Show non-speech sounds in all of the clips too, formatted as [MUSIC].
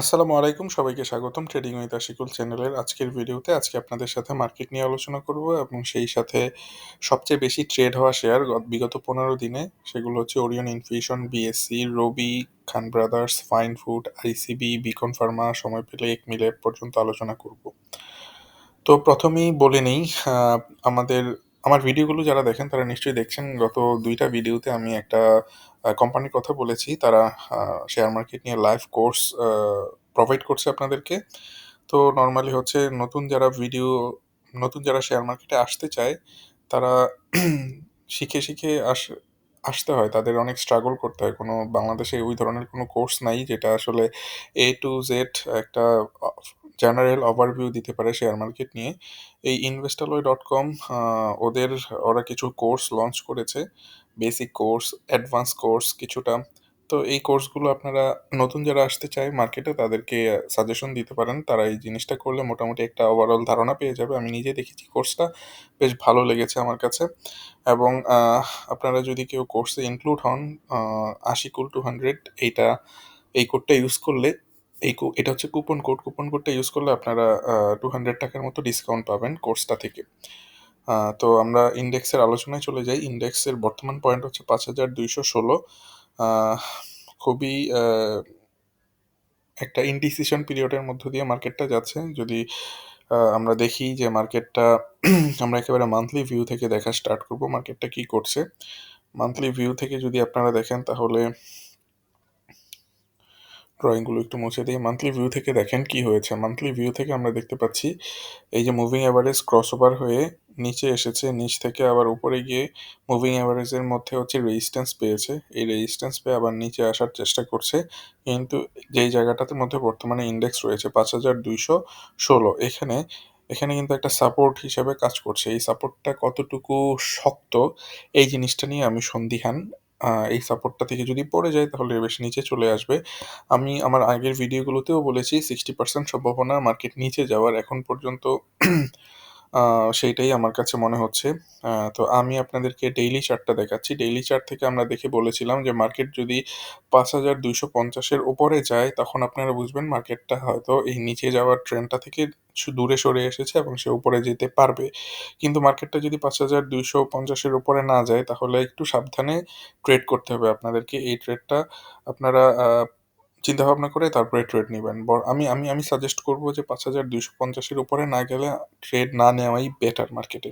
আসসালামু আলাইকুম, সবাইকে স্বাগতম ট্রেডিং উইথ আশিকুল চ্যানেলের আজকের ভিডিওতে। আজকে আপনাদের সাথে মার্কেট নিয়ে আলোচনা করব এবং সেই সাথে সবচেয়ে বেশি ট্রেড হওয়া শেয়ার বিগত পনেরো দিনে সেগুলো হচ্ছে Orion Infusion BSC Robi Khan Brothers Fine Food ICB Beacon Pharma সময় পেলে এক মিলে পর্যন্ত আলোচনা করব। তো প্রথমেই বলে নেই আমাদের আমার ভিডিওগুলো যারা দেখেন, তারা নিশ্চয়ই দেখছেন। গত দুইটা ভিডিওতে আমি একটা কোম্পানির কথা বলেছি। তারা শেয়ার মার্কেট নিয়ে লাইভ কোর্স প্রোভাইড করছে আপনাদেরকে। তো নর্মালি হচ্ছে নতুন যারা ভিডিও নতুন যারা শেয়ার মার্কেটে আসতে চায়, তারা [CLEARS THROAT] শিখে শিখে আস, আসতে হয়। তাদের অনেক স্ট্রাগল করতে হয়। কোনো বাংলাদেশে ওই ধরনের কোনো কোর্স নাই যেটা আসলে এ টু জেড একটা জেনারেল ওভারভিউ দিতে পারে শেয়ার মার্কেট নিয়ে। এই ইনভেস্টালয় ডট কম ওদের ওরা কিছু কোর্স লঞ্চ করেছে বেসিক কোর্স অ্যাডভান্স কোর্স কিছুটা। তো এই কোর্সগুলো আপনারা নতুন যারা আসতে চায় মার্কেটে তাদেরকে সাজেশন দিতে পারেন। তারা এই জিনিসটা করলে মোটামুটি একটা ওভারঅল ধারণা পেয়ে যাবে। আমি নিজে দেখেছি কোর্সটা বেশ ভালো লেগেছে আমার কাছে। এবং আপনারা যদি কেউ কোর্সে ইনক্লুড হন আশিকুল টু হান্ড্রেড এইটা, এই কোডটা ইউজ করলে এই এটা হচ্ছে কুপন কোড। কুপন কোডটা ইউজ করলে আপনারা টু হান্ড্রেড টাকার মতো ডিসকাউন্ট পাবেন কোর্সটা থেকে। তো আমরা ইন্ডেক্সের আলোচনায় চলে যাই। ইন্ডেক্সের বর্তমান পয়েন্ট হচ্ছে পাঁচ হাজার দুইশো ষোলো। খুবই একটা ইনডিসিশন পিরিয়ডের মধ্য দিয়ে মার্কেটটা যাচ্ছে। যদি আমরা দেখি যে মার্কেটটা [CLEARS THROAT] আমরা একেবারে মান্থলি ভিউ থেকে দেখা স্টার্ট করব। মার্কেটটা কি করছে? মান্থলি ভিউ থেকে যদি আপনারা দেখেন তাহলে ড্রয়িংগুলো একটু মুছে দিই। মান্থলি ভিউ থেকে দেখেন কি হয়েছে। মান্থলি ভিউ থেকে আমরা দেখতে পাচ্ছি, এই যে মুভিং অ্যাভারেজ ক্রস ওভার হয়ে নিচে এসেছে। নিচ থেকে আবার উপরে গিয়ে মুভিং অ্যাভারেজের মধ্যে হচ্ছে রেজিস্ট্যান্স পেয়েছে। এই রেজিস্ট্যান্স পেয়ে আবার নিচে আসার চেষ্টা করছে। কিন্তু যেই জায়গাটাতে মধ্যে বর্তমানে ইন্ডেক্স রয়েছে, পাঁচ হাজার দুইশো ষোলো। এখানে এখানে কিন্তু একটা সাপোর্ট হিসেবে কাজ করছে। এই সাপোর্টটা কতটুকু শক্ত, এই জিনিসটা নিয়ে আমি সন্দিহান। এই সাপোর্টটা থেকে যদি পড়ে যায়, তাহলে বেশ নিচে চলে আসবে। আমি আমার আগের ভিডিওগুলোতেও বলেছি সিক্সটি পার্সেন্ট সম্ভাবনা মার্কেট নিচে যাওয়ার। এখন পর্যন্ত সেইটাই আমার কাছে মনে হচ্ছে। তো আমি আপনাদেরকে ডেইলি চার্টটা দেখাচ্ছি। ডেইলি চার্ট থেকে আমরা দেখে বলেছিলাম যে মার্কেট যদি পাঁচ হাজার দুইশো পঞ্চাশের উপরে যায়, তখন আপনারা বুঝবেন মার্কেটটা হয়তো এই নিচে যাওয়ার ট্রেনটা থেকে দূরে সরে এসেছে এবং সে উপরে যেতে পারবে। কিন্তু মার্কেটটা যদি পাঁচ হাজার দুইশো পঞ্চাশের উপরে না যায়, তাহলে একটু সাবধানে ট্রেড করতে হবে আপনাদেরকে। এই ট্রেডটা আপনারা চিন্তা ভাবনা করে তারপরে ট্রেড নেবেন। আমি আমি আমি সাজেস্ট করব যে পাঁচ হাজার দুইশো পঞ্চাশের উপরে না গেলে ট্রেড না নেওয়াই বেটার মার্কেটে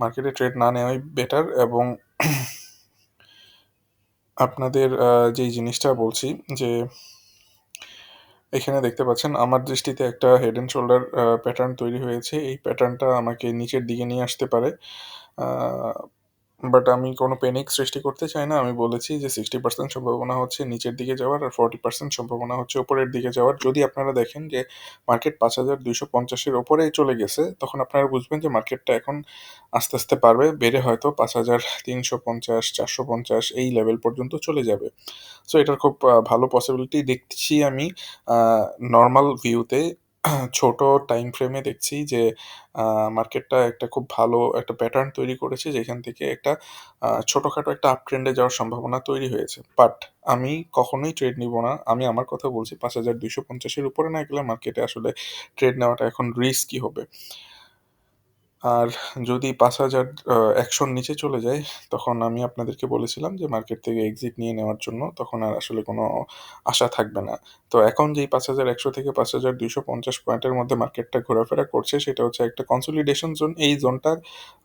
মার্কেটে ট্রেড না নেওয়াই বেটার এবং আপনাদের যেই জিনিসটা বলছি যে এখানে দেখতে পাচ্ছেন আমার দৃষ্টিতে একটা হেড অ্যান্ড শোল্ডার প্যাটার্ন তৈরি হয়েছে। এই প্যাটার্নটা আমাকে নিচের দিকে নিয়ে আসতে পারে। বাট আমি কোনো প্যানিক সৃষ্টি করতে চাই না। আমি বলেছি যে সিক্সটি পার্সেন্ট সম্ভাবনা হচ্ছে নিচের দিকে যাওয়ার আর ফর্টি পার্সেন্ট সম্ভাবনা হচ্ছে ওপরের দিকে যাওয়ার। যদি আপনারা দেখেন যে মার্কেট পাঁচ হাজার দুইশো পঞ্চাশের ওপরে চলে গেছে, তখন আপনারা বুঝবেন যে মার্কেটটা এখন আস্তে আস্তে পারবে। বেড়ে হয়তো পাঁচ হাজার তিনশো পঞ্চাশ, চারশো পঞ্চাশ এই লেভেল পর্যন্ত চলে যাবে। সো এটার খুব ভালো পসিবিলিটি দেখছি আমি নর্মাল ভিউতে ছোট টাইম ফ্রেমে দেখছি যে মার্কেটটা একটা খুব ভালো একটা প্যাটার্ন তৈরি করেছে, যেখান থেকে একটা ছোটোখাটো একটা আপ ট্রেন্ডে যাওয়ার সম্ভাবনা তৈরি হয়েছে। বাট আমি কখনোই ট্রেড নিব না। আমি আমার কথা বলছি, পাঁচ হাজার দুইশো পঞ্চাশের উপরে না গেলে মার্কেটে আসলে ট্রেড নেওয়াটা এখন রিস্কি হবে। আর যদি পাঁচ হাজার একশোর নিচে চলে যায়, তখন আমি আপনাদেরকে বলেছিলাম যে মার্কেট থেকে এক্সিট নিয়ে নেওয়ার জন্য, তখন আর আসলে কোনো আশা থাকবে না। তো এখন যেই পাঁচ হাজার একশো থেকে পাঁচ হাজার দুইশো পঞ্চাশ পয়েন্টের মধ্যে মার্কেটটা ঘোরাফেরা করছে, সেটা হচ্ছে একটা কনসলিডেশন জোন এই জোনটা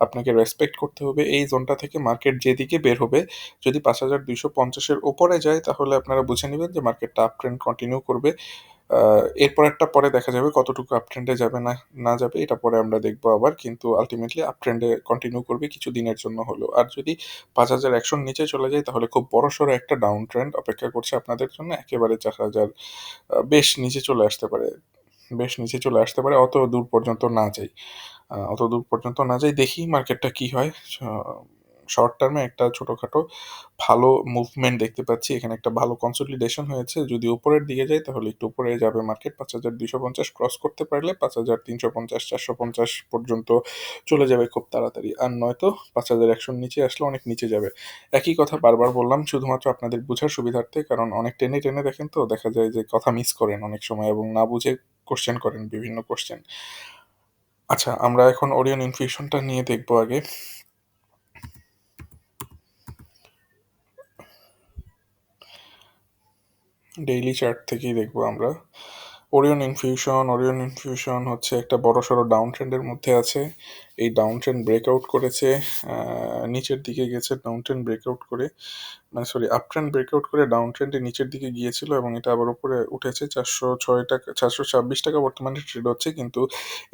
আপনাকে রেসপেক্ট করতে হবে। এই জোনটা থেকে মার্কেট যেদিকে বের হবে, যদি পাঁচ হাজার দুইশো পঞ্চাশের ওপরে যায়, তাহলে আপনারা বুঝে নেবেন যে মার্কেটটা আপ ট্রেন্ড কন্টিনিউ করবে। এরপর একটা পরে দেখা যাবে কতটুকু আপ ট্রেন্ডে যাবে না না যাবে, এটা পরে আমরা দেখব আবার, কিন্তু আলটিমেটলি আপ ট্রেন্ডে কন্টিনিউ করবে কিছু দিনের জন্য হলো আর যদি পাঁচ হাজার একশোর নিচে চলে যায়, তাহলে খুব বড় সড়ো একটা ডাউন ট্রেন্ড অপেক্ষা করছে আপনাদের জন্য, একেবারে চার হাজার বেশ নিচে চলে আসতে পারে, বেশ নিচে চলে আসতে পারে, অত দূর পর্যন্ত না যাই। অত দূর পর্যন্ত না যাই, দেখি মার্কেটটা কি হয়। শর্ট টার্মে একটা ছোটোখাটো ভালো মুভমেন্ট দেখতে পাচ্ছি। এখানে একটা ভালো কনসলিডেশন হয়েছে। যদি উপরের দিকে যায় তাহলে একটু উপরে যাবে মার্কেট পাঁচ হাজার দুইশো পঞ্চাশ ক্রস করতে পারলে পাঁচ হাজার তিনশো পঞ্চাশ, চারশো পঞ্চাশ পর্যন্ত চলে যাবে খুব তাড়াতাড়ি। আর নয়তো পাঁচ হাজার একশোর নিচে আসলে অনেক নিচে যাবে। একই কথা বারবার বললাম, শুধুমাত্র আপনাদের বোঝার সুবিধার্থে, কারণ অনেক টেনে টেনে দেখেন তো, দেখা যায় যে কথা মিস করেন অনেক সময় এবং না বুঝে কোশ্চেন করেন বিভিন্ন কোশ্চেন আচ্ছা আমরা এখন ওরিয়ন ইনফিউশনটা নিয়ে দেখব আগে। ডেইলি চার্ট থেকেই দেখব আমরা। ওরিয়ন ইনফিউশন ওরিয়ন ইনফিউশন হচ্ছে একটা বড় সড়ো ডাউন ট্রেন্ডের মধ্যে আছে। এই ডাউন ট্রেন্ড ব্রেকআউট করেছে নিচের দিকে গেছে ডাউন ট্রেন্ড ব্রেকআউট করে। মানে সরি আপ ট্রেন্ড ব্রেকআউট করে ডাউন ট্রেন্ডে নিচের দিকে গিয়েছিল এবং এটা আবার উপরে উঠেছে। চারশো ছয় টাকা, চারশো ছাব্বিশ টাকা বর্তমানে ট্রেড হচ্ছে, কিন্তু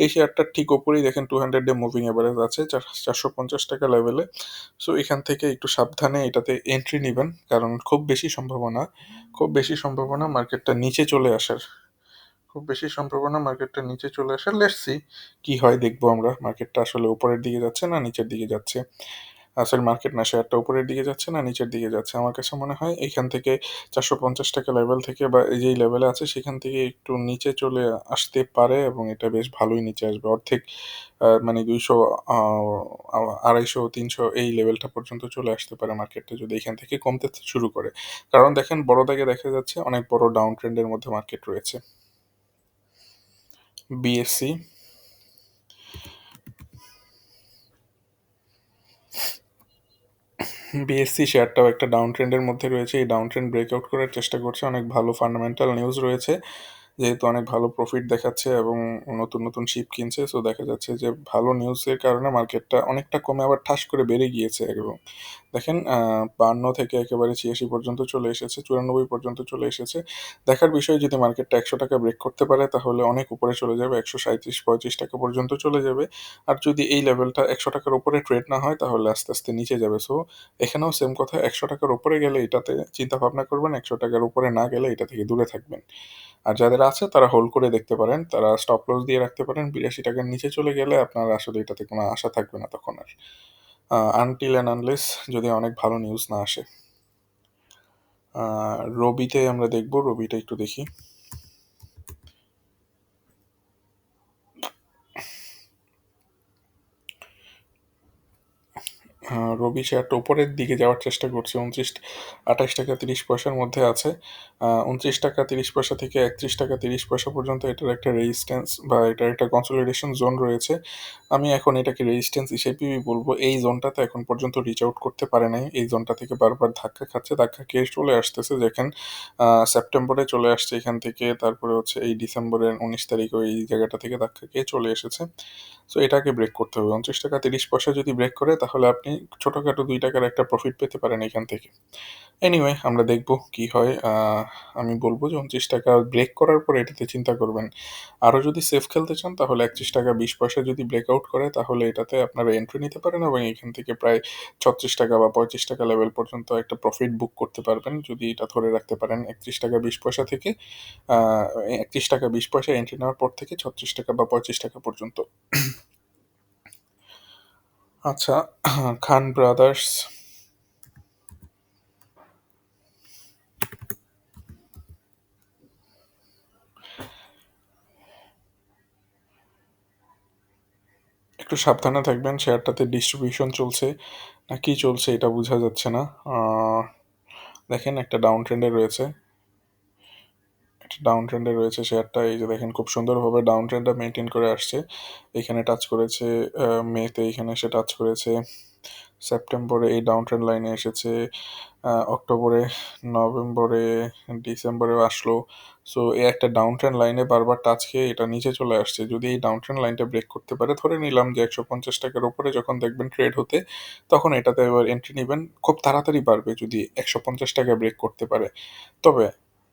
এই শেয়ারটার ঠিক ওপরেই দেখেন two hundred day moving average আছে চারশো পঞ্চাশ টাকা লেভেলে সো এখান থেকে একটু সাবধানে এটাতে এন্ট্রি নেবেন, কারণ খুব বেশি সম্ভাবনা, খুব বেশি সম্ভাবনা মার্কেটটা নিচে চলে আসার। খুব বেশি সম্ভাবনা মার্কেটটা নিচে চলে আসার লেটসি কি হয়, দেখব আমরা। মার্কেটটা আসলে উপরের দিকে যাচ্ছে না, নিচের দিকে যাচ্ছে? আসলে মার্কেট না, শেয়ারটা উপরের দিকে যাচ্ছে না, নিচের দিকে যাচ্ছে? আমার কাছে মনে হয় এখান থেকে চারশো পঞ্চাশ টাকা লেভেল থেকে বা যেই লেভেলে আছে, সেখান থেকে একটু নিচে চলে আসতে পারে এবং এটা বেশ ভালোই নিচে আসবে। অর্ধেক মানে দুইশো আড়াইশো, তিনশো এই লেভেলটা পর্যন্ত চলে আসতে পারে মার্কেটটা যদি এখান থেকে কমতে শুরু করে। কারণ দেখেন, বড় দাগে দেখা যাচ্ছে অনেক বড় ডাউন ট্রেন্ডের মধ্যে মার্কেট রয়েছে। বিএসসি বিএসসি শেয়ারটাও একটা ডাউন ট্রেন্ডের মধ্যে রয়েছে। এই ডাউন ট্রেন্ড ব্রেকআউট করার চেষ্টা করছে। অনেক ভালো ফান্ডামেন্টাল নিউজ রয়েছে। যেহেতু অনেক ভালো প্রফিট দেখাচ্ছে এবং নতুন নতুন শিপ কিনছে সো দেখা যাচ্ছে যে ভালো নিউজের কারণে মার্কেটটা অনেকটা কমে আবার ঠাস করে বেড়ে গিয়েছে এবং দেখেন বান্ন থেকে একেবারে ছিয়াশি পর্যন্ত চলে এসেছে, চুরানব্বই পর্যন্ত চলে এসেছে। দেখার বিষয়, যদি মার্কেটটা একশো টাকা ব্রেক করতে পারে, তাহলে অনেক উপরে চলে যাবে, একশো সাঁত্রিশ পঁয়ত্রিশ টাকা পর্যন্ত চলে যাবে। আর যদি এই লেভেলটা একশো টাকার উপরে ট্রেড না হয়, তাহলে আস্তে আস্তে নিচে যাবে। সো এখানেও সেম কথা, একশো টাকার উপরে গেলে এটাতে চিন্তা ভাবনা করবেন, একশো টাকার উপরে না গেলে এটা থেকে দূরে থাকবেন। আর যাদের আছে, তারা হোল্ড করে দেখতে পারেন। তারা স্টপ লস দিয়ে রাখতে পারেন। বিরাশি টাকার নিচে চলে গেলে আপনার আসলে এটাতে কোনো আশা থাকবে না তখন আর। আনটিল অ্যান্ড আনলেস যদি অনেক ভালো নিউজ না আসে। রবিতে আমরা দেখব, রবিটা একটু দেখি। রবি শেয়ারটা উপরের দিকে যাওয়ার চেষ্টা করছে। উনত্রিশ, আঠাশ টাকা তিরিশ পয়সার মধ্যে আছে। উনত্রিশ টাকা তিরিশ পয়সা থেকে একত্রিশ টাকা তিরিশ পয়সা পর্যন্ত এটার একটা রেজিস্ট্যান্স বা এটার একটা কনসলিডেশন জোন রয়েছে। আমি এখন এটাকে রেজিস্ট্যান্স হিসেবেই বলব। এই জোনটাতে এখন পর্যন্ত রিচ আউট করতে পারে নাই। এই জোনটা থেকে বারবার ধাক্কা খাচ্ছে। ধাক্কা খেয়ে চলে আসতেছে যেখান সেপ্টেম্বরে চলে আসছে এখান থেকে। তারপরে হচ্ছে এই ডিসেম্বরের উনিশ তারিখ ওই জায়গাটা থেকে ধাক্কা খেয়ে চলে এসেছে। সো এটাকে ব্রেক করতে হবে। উনত্রিশ টাকা তিরিশ পয়সা যদি ব্রেক করে, তাহলে আপনি ছোটোখাটো দুই টাকার একটা প্রফিট পেতে পারেন এখান থেকে। এনিওয়ে আমরা দেখব কি হয়। আমি বলব যে উনত্রিশ টাকা ব্রেক করার পরে এটাতে চিন্তা করবেন। আরও যদি সেফ খেলতে চান, তাহলে একত্রিশ টাকা বিশ পয়সা যদি ব্রেকআউট করে, তাহলে এটাতে আপনারা এন্ট্রি নিতে পারেন এবং এখান থেকে প্রায় ছত্রিশ টাকা বা পঁয়ত্রিশ টাকা লেভেল পর্যন্ত একটা প্রফিট বুক করতে পারবেন। যদি এটা ধরে রাখতে পারেন একত্রিশ টাকা বিশ পয়সা থেকে একত্রিশ টাকা বিশ পয়সা এন্ট্রি নেওয়ার পর থেকে ছত্রিশ টাকা বা পঁয়ত্রিশ টাকা পর্যন্ত। আচ্ছা খান ব্রাদার্স। একটু সাবধানে থাকবেন, শেয়ারটাতে ডিস্ট্রিবিউশন চলছে। না, কি চলছে এটা বোঝা যাচ্ছে না। দেখেন একটা ডাউন ট্রেন্ডে রয়েছে। ডাউন ট্রেন্ডে রয়েছে শেয়ারটা। এই যে দেখেন, খুব সুন্দরভাবে ডাউন ট্রেন্ডটা মেনটেন করে আসছে। এখানে টাচ করেছে মেতে এখানে এসে টাচ করেছে। সেপ্টেম্বরে এই ডাউন ট্রেন্ড লাইনে এসেছে। অক্টোবরে নভেম্বরে ডিসেম্বরেও আসলো। সো এই একটা ডাউন ট্রেন্ড লাইনে বারবার টাচ খেয়ে এটা নিচে চলে আসছে। যদি এই ডাউন ট্রেন্ড লাইনটা ব্রেক করতে পারে, ধরে নিলাম যে একশো পঞ্চাশ টাকার উপরে যখন দেখবেন ট্রেড হতে, তখন এটাতে এবার এন্ট্রি নেবেন। খুব তাড়াতাড়ি বাড়বে যদি একশো পঞ্চাশ টাকা ব্রেক করতে পারে। তবে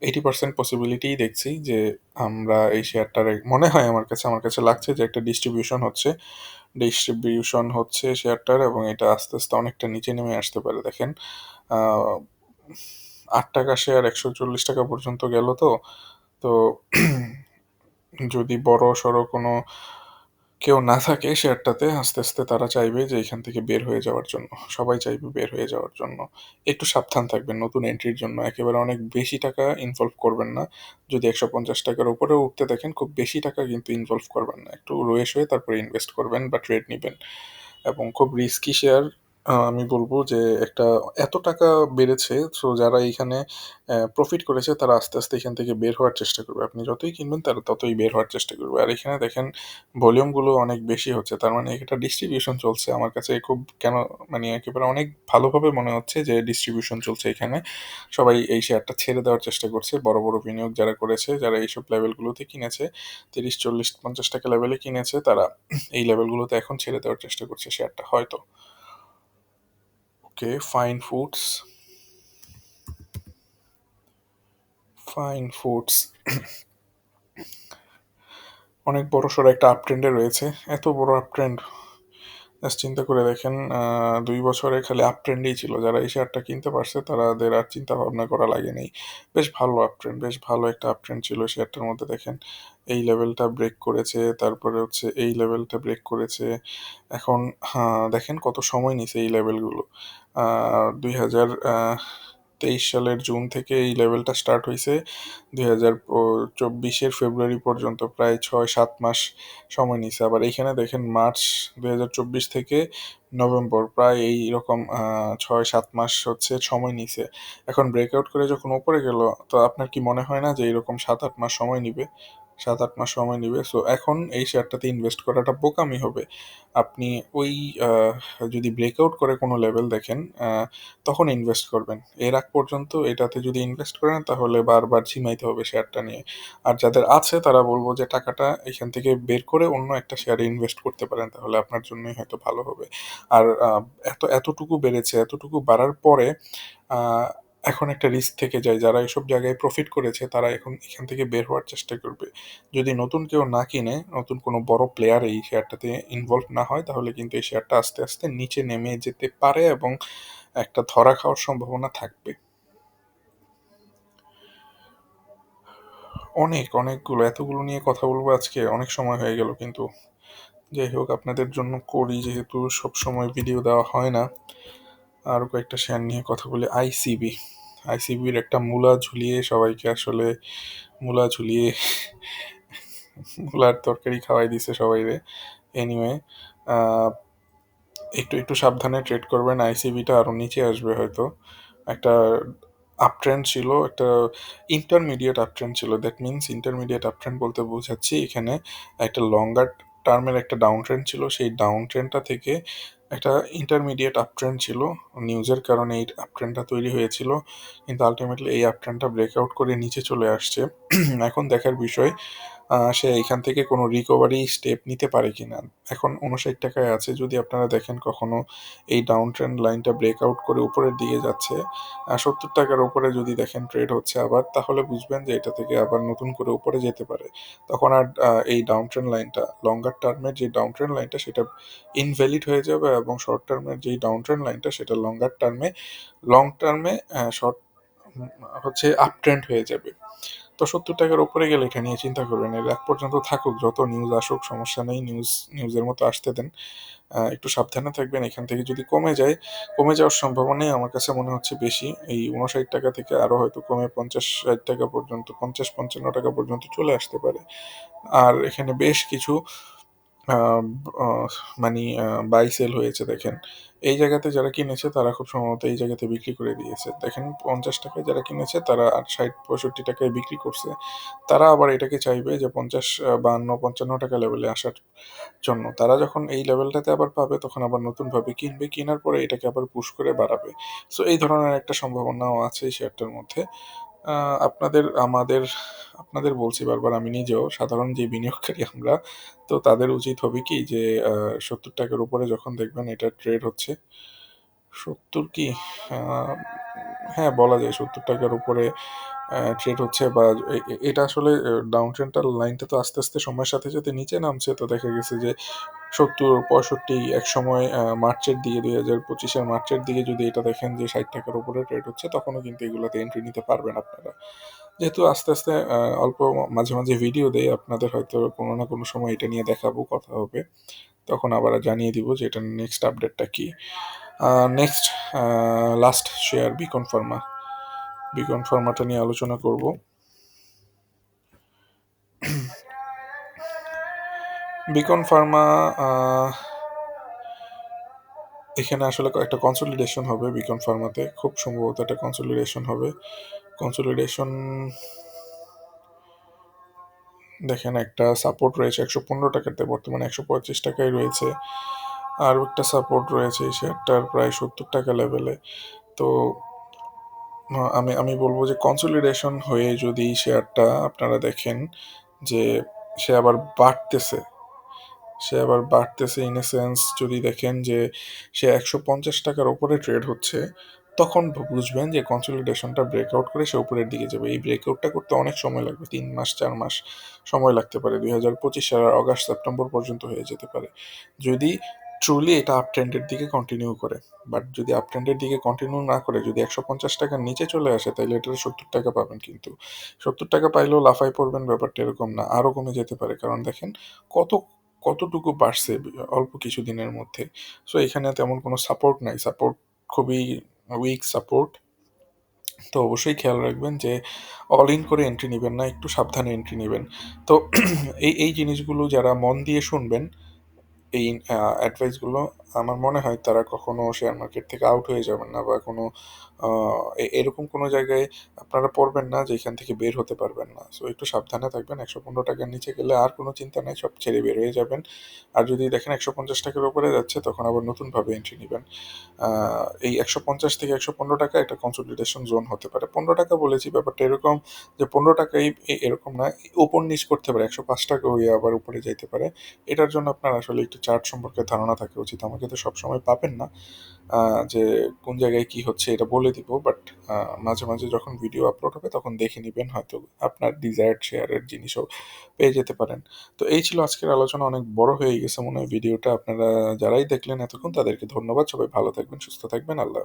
এইটি পার্সেন্ট পসিবিলিটিই দেখছি যে আমরা এই শেয়ারটার মনে হয় আমার কাছে আমার কাছে লাগছে যে একটা ডিস্ট্রিবিউশন হচ্ছে। ডিস্ট্রিবিউশন হচ্ছে শেয়ারটার এবং এটা আস্তে আস্তে অনেকটা নিচে নেমে আসতে পারে, দেখেন। আট টাকা শেয়ার একশো চল্লিশ টাকা পর্যন্ত গেল তো। তো, যদি বড় সড়ো কোনো কেউ না থাকে শেয়ারটাতে আস্তে আস্তে তারা চাইবে যে এখান থেকে বের হয়ে যাওয়ার জন্য। সবাই চাইবে বের হয়ে যাওয়ার জন্য। একটু সাবধান থাকবেন, নতুন এন্ট্রির জন্য। একেবারে অনেক বেশি টাকা ইনভলভ করবেন না। যদি একশো পঞ্চাশ টাকার উপরেও উঠতে দেখেন, খুব বেশি টাকা কিন্তু ইনভলভ করবেন না। একটু রয়েস হয়ে তারপরে ইনভেস্ট করবেন বা ট্রেড নেবেন। এবং খুব রিস্কি শেয়ার আমি বলব যে একটা এত টাকা বেড়েছে সো যারা এইখানে প্রফিট করেছে তারা আস্তে আস্তে এখান থেকে বের হওয়ার চেষ্টা করবে। আপনি যতই কিনবেন তারা ততই বের হওয়ার চেষ্টা করবে। আর এখানে দেখেন ভলিউমগুলো অনেক বেশি হচ্ছে। তার মানে এটা ডিস্ট্রিবিউশন চলছে আমার কাছে খুব কেন মানে একেবারে অনেক ভালোভাবে মনে হচ্ছে যে ডিস্ট্রিবিউশন চলছে এখানে। সবাই এই শেয়ারটা ছেড়ে দেওয়ার চেষ্টা করছে। বড় বড় বিনিয়োগ যারা করেছে, যারা এইসব লেভেলগুলোতে কিনেছে, তিরিশ, চল্লিশ, পঞ্চাশ টাকা লেভেলে কিনেছে, তারা এই লেভেলগুলোতে এখন ছেড়ে দেওয়ার চেষ্টা করছে শেয়ারটা হয়তো। Okay Fine Foods Fine Foods অনেক বড় সড়ো একটা আপ ট্রেন্ডে রয়েছে। এত বড় আপ ট্রেন্ড জাস্ট চিন্তা করে দেখেন দুই বছরে খালি আপ ট্রেন্ডেই ছিল। যারা এই শেয়ারটা কিনতে পারছে তাদের আর চিন্তা ভাবনা করা লাগে নেই। বেশ ভালো আপ ট্রেন্ড বেশ ভালো একটা আপ ট্রেন্ড ছিল শেয়ারটার মধ্যে, দেখেন। এই লেভেলটা ব্রেক করেছে, তারপরে হচ্ছে এই লেভেলটা ব্রেক করেছে। এখন হ্যাঁ দেখেন কত সময় নিছে এই লেভেলগুলো দুই হাজার তেইশ সালের জুন থেকে এই লেভেলটা স্টার্ট হয়েছে দুই হাজার চব্বিশের ফেব্রুয়ারি পর্যন্ত প্রায় ছয় সাত মাস সময় নিছে। আবার এখানে দেখেন মার্চ দুই হাজার চব্বিশ থেকে নভেম্বর প্রায় এই রকম ছয় সাত মাস হচ্ছে সময় নিছে। এখন ব্রেকআউট করে যখন উপরে গেল, তো আপনার কি মনে হয় না যে এরকম সাত আট মাস সময় নিবে? সাত আট মাস সময় নেবে। সো এখন এই শেয়ারটাতে ইনভেস্ট করাটা বোকামি হবে। আপনি ওই যদি ব্রেকআউট করে কোনো লেভেল দেখেন তখন ইনভেস্ট করবেন। এর আগ পর্যন্ত এটাতে যদি ইনভেস্ট করেন তাহলে বারবার ঝিমাইতে হবে শেয়ারটা নিয়ে। আর যাদের আছে, তারা বলব যে টাকাটা এখান থেকে বের করে অন্য একটা শেয়ারে ইনভেস্ট করতে পারেন, তাহলে আপনার জন্যই হয়তো ভালো হবে। আর এত, এতটুকু বেড়েছে, এতটুকু বাড়ার পরে এখন একটা রিস্ক থেকে যায়। যারা এসব জায়গায় প্রফিট করেছে, তারা এখন এখান থেকে বের হওয়ার চেষ্টা করবে। যদি নতুন কেউ না কিনে, নতুন কোনো বড় প্লেয়ার এই শেয়ারটাতে ইনভলভ না হয়, তাহলে কিন্তু এই শেয়ারটা আস্তে আস্তে নিচে নেমে যেতে পারে এবং একটা ধরা খাওয়ার সম্ভাবনা থাকবে। অনেক, অনেকগুলো, এতগুলো নিয়ে কথা বলব আজকে, অনেক সময় হয়ে গেল কিন্তু। যাই হোক, আপনাদের জন্য করি, যেহেতু সব সময় ভিডিও দেওয়া হয় না। আরও কয়েকটা শেয়ার নিয়ে কথা বলি আইসিবি আইসিবির একটা মূলা ঝুলিয়ে সবাইকে আসলে মূলা ঝুলিয়ে মূলার তরকারি খাওয়াই দিছে সবাইরে এনিওয়ে একটু একটু সাবধানে ট্রেড করবেন। আইসিবিটা আরও নিচে আসবে হয়তো। একটা আপ ট্রেন্ড ছিল, একটা ইন্টারমিডিয়েট আপ ট্রেন্ড ছিল। That means intermediate up trend বলতে বোঝাচ্ছি এখানে একটা লঙ্গার টার্মের একটা ডাউন ট্রেন্ড ছিল। সেই ডাউন ট্রেন্ডটা থেকে একটা ইন্টারমিডিয়েট আপ ট্রেন্ড ছিল নিউজের কারণে এই আপ ট্রেন্ডটা তৈরি হয়েছিল। কিন্তু আলটিমেটলি এই আপ ট্রেন্ডটা ব্রেকআউট করে নিচে চলে আসছে। এখন দেখার বিষয় সে এখান থেকে কোনো রিকভারি স্টেপ নিতে পারে কি না এখন উনষাট টাকায় আছে, যদি আপনারা দেখেন কখনো এই ডাউন ট্রেন্ড লাইনটা ব্রেকআউট করে উপরের দিকে যাচ্ছে সত্তর টাকার উপরে যদি দেখেন ট্রেড হচ্ছে আবার, তাহলে বুঝবেন যে এটা থেকে আবার নতুন করে উপরে যেতে পারে। তখন আর এই ডাউন ট্রেন্ড লাইনটা লঙ্গার টার্মের যে ডাউন ট্রেন্ড লাইনটা সেটা ইনভ্যালিড হয়ে যাবে এবং শর্ট টার্মের যেই ডাউন ট্রেন্ড লাইনটা সেটা লঙ্গার টার্মে লং টার্মে শর্ট হচ্ছে আপ ট্রেন্ড হয়ে যাবে। তো সত্তর টাকার উপরে গেলে এটা নিয়ে চিন্তা করবেন এর এক পর্যন্ত থাকুক, যত নিউজ আসুক, সমস্যা নেই নিউজ নিউজের মতো আসতে দেন। একটু সাবধানে থাকবেন, এখান থেকে যদি কমে যায়, কমে যাওয়ার সম্ভাবনাই আমার কাছে মনে হচ্ছে বেশি। এই উনষাট টাকা থেকে আরও হয়তো কমে পঞ্চাশ ষাট টাকা পর্যন্ত, পঞ্চাশ পঞ্চান্ন টাকা পর্যন্ত চলে আসতে পারে। আর এখানে বেশ কিছু মানে বাই সেল হয়েছে, দেখেন। এই জায়গাতে যারা কিনেছে, তারা খুব সম্ভবত এই জায়গাতে বিক্রি করে দিয়েছে। দেখেন, পঞ্চাশ টাকায় যারা কিনেছে, তারা আট, ষাট, পঁয়ষট্টি টাকায় বিক্রি করছে। তারা আবার এটাকে চাইবে যে পঞ্চাশ বান্ন, পঞ্চান্ন টাকা লেভেলে আসার জন্য। তারা যখন এই লেভেলটাতে আবার পাবে, তখন আবার নতুনভাবে কিনবে। কেনার পরে এটাকে আবার পুশ করে বাড়াবে। সো এই ধরনের একটা সম্ভাবনাও আছে এই শেয়ারটার মধ্যে। আপনাদের, আমাদের, আপনাদের বলছি বারবার, আমি নিজেও সাধারণ যে বিনিয়োগকারী আমরা, তো তাদের উচিত হবে কি যে সত্তর টাকার উপরে যখন দেখবেন এটা ট্রেড হচ্ছে, সত্তর কি হ্যাঁ বলা যায় সত্তর টাকার উপরে ট্রেড হচ্ছে বা এটা আসলে ডাউন ট্রেন্ডটার লাইনটা তো আস্তে আস্তে সময়ের সাথে সাথে নিচে নামছে, তো দেখা গেছে যে সত্তর পঁয়ষট্টি এক সময় মার্চের দিকে, দুই হাজার পঁচিশের মার্চের দিকে যদি এটা দেখেন যে ষাট টাকার উপরে ট্রেড হচ্ছে, তখনও কিন্তু এগুলোতে এন্ট্রি নিতে পারবেন আপনারা। যেহেতু আস্তে আস্তে অল্প মাঝে মাঝে ভিডিও দেয় আপনাদের হয়তো কোনো না কোনো সময় এটা নিয়ে দেখাবো, কথা হবে। তখন আবার জানিয়ে দিব যে এটা নেক্সট আপডেটটা কি। Next last share Beacon Pharma Beacon ফার্মাটা নিয়ে আলোচনা করব। বিকন ফার্মা এখানে আসলে একটা কনসলিডেশন হবে বিকন ফার্মাতে খুব সম্ভবত একটা কনসলিডেশন হবে। কনসলিডেশন দেখেন একটা সাপোর্ট রয়েছে একশো পনেরো টাকাতে, বর্তমানে একশো পঁয়ত্রিশ টাকায় রয়েছে। আর একটা সাপোর্ট রয়েছে এই শেয়ারটার প্রায় সত্তর টাকা লেভেলে তো আমি আমি বলব যে কনসলিডেশন হয়ে যদি শেয়ারটা আপনারা দেখেন যে সে আবার বাড়তেছে সে আবার বাড়তেছে ইন এ সেন্স যদি দেখেন যে সে একশো পঞ্চাশ টাকার ওপরে ট্রেড হচ্ছে, তখন বুঝবেন যে কনসলিডেশনটা ব্রেকআউট করে সে উপরের দিকে যাবে। এই ব্রেকআউটটা করতে অনেক সময় লাগবে, তিন মাস, চার মাস সময় লাগতে পারে। দুই হাজার পঁচিশ সালের অগাস্ট, সেপ্টেম্বর পর্যন্ত হয়ে যেতে পারে। যদি ট্রুলি এটা আপ ট্রেন্ডের দিকে কন্টিনিউ করে বাট যদি আপ ট্রেন্ডের দিকে কন্টিনিউ না করে, যদি একশো পঞ্চাশ টাকার নিচে চলে আসে তাহলে এটা সত্তর টাকা পাবেন কিন্তু। সত্তর টাকা পাইলেও লাফাই পড়বেন, ব্যাপারটা এরকম না, আরও কমে যেতে পারে। কারণ দেখেন, কত কতটুকু বাড়ছে অল্প কিছু দিনের মধ্যে। সো এখানে তেমন কোনো সাপোর্ট নাই। সাপোর্ট খুবই উইক সাপোর্ট তো অবশ্যই খেয়াল রাখবেন যে অল ইন করে এন্ট্রি নেবেন না, একটু সাবধানে এন্ট্রি নেবেন। তো [CLEARS THROAT] এই এই জিনিসগুলো যারা মন দিয়ে শুনবেন, এই অ্যাডভাইসগুলো আমার মনে হয় তারা কখনো শেয়ার মার্কেট থেকে আউট হয়ে যাবেন না বা কোনো এরকম কোনো জায়গায় আপনারা পড়বেন না যে এখান থেকে বের হতে পারবেন না। সো একটু সাবধানে থাকবেন। একশো পনেরো টাকার নিচে গেলে আর কোনো চিন্তা নাই, সব ছেড়ে বের হয়ে যাবেন। আর যদি দেখেন একশো পঞ্চাশ টাকার উপরে যাচ্ছে, তখন আবার নতুনভাবে এন্ট্রি নেবেন। এই একশো পঞ্চাশ থেকে একশো পনেরো টাকা একটা কনসলিডেশন জোন হতে পারে। পনেরো টাকা বলেছি, ব্যাপারটা এরকম যে পনেরো টাকাই এরকম না, ওপর নিচ করতে পারে। একশো পাঁচ টাকা হয়ে আবার উপরে যাইতে পারে। এটার জন্য আপনার আসলে একটু চার্ট সম্পর্কে ধারণা থাকা উচিত। আমাকে তো সবসময় পাবেন না যে কোন জায়গায় কি হচ্ছে এটা বলে দিব বাট মাঝে মাঝে যখন ভিডিও আপলোড হবে তখন দেখে নেবেন, হয়তো আপনার ডিজায়ার শেয়ারের জিনিসও পেয়ে যেতে পারেন। তো এই ছিল আজকের আলোচনা, অনেক বড় হয়ে গেছে মনে হয় ভিডিওটা আপনারা যারাই দেখলেন এতক্ষণ তাদেরকে ধন্যবাদ, সবাই ভালো থাকবেন, সুস্থ থাকবেন, আল্লাহ